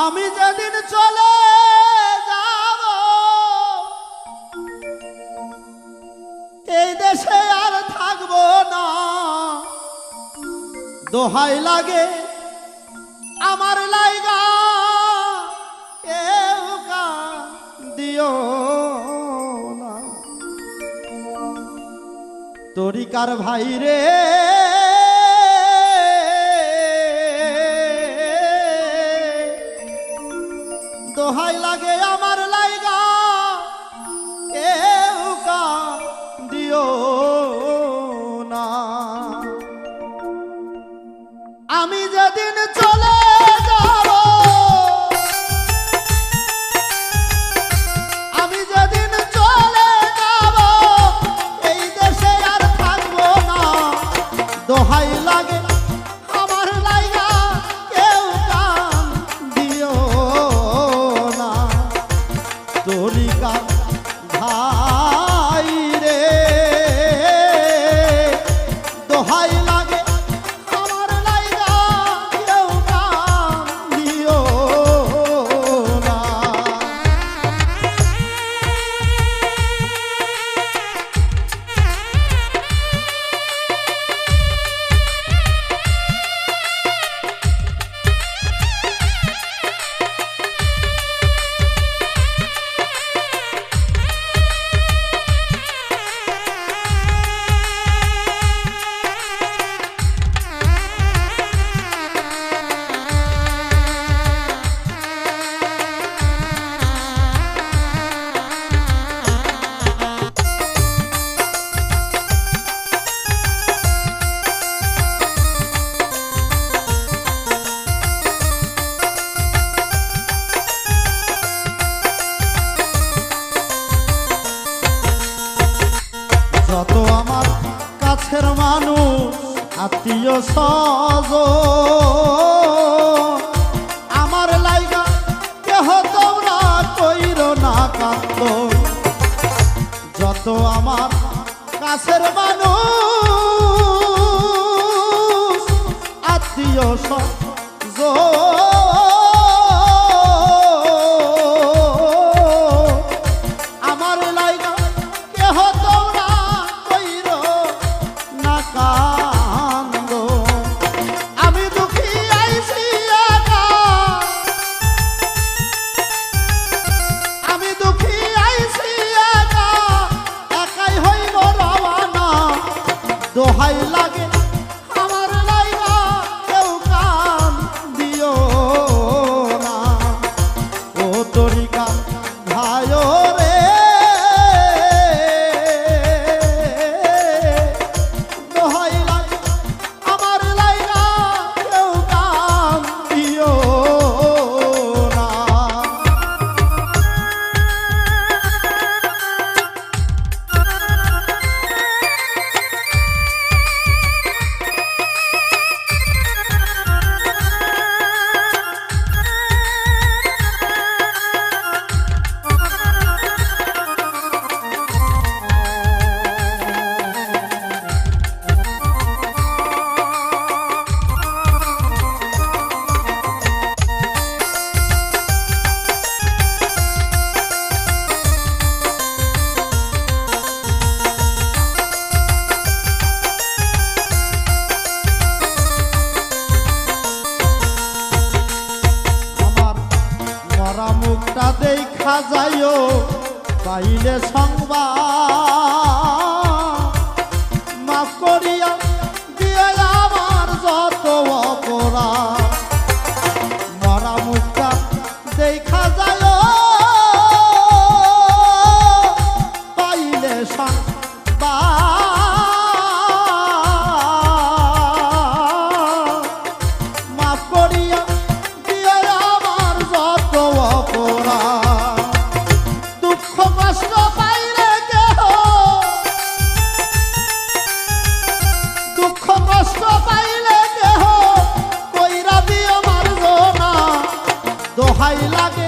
আমি যেদিন চলে যাব, এই দেশে আর থাকব না। দোহাই লাগে আমার লাইগা, কেউ দিও না। তরিকার ভাই রে দোহাই লাগে যত আমার কাছের মানুষ, আত্মীয় সজ আমার লাইগা কেহ তোমরা কইর না কান্দ যত আমার কাছের মানুষ, আত্মীয় সজ মরা মুখটা দেখা যাইও পাইলে সংবাদ ভাই লাগে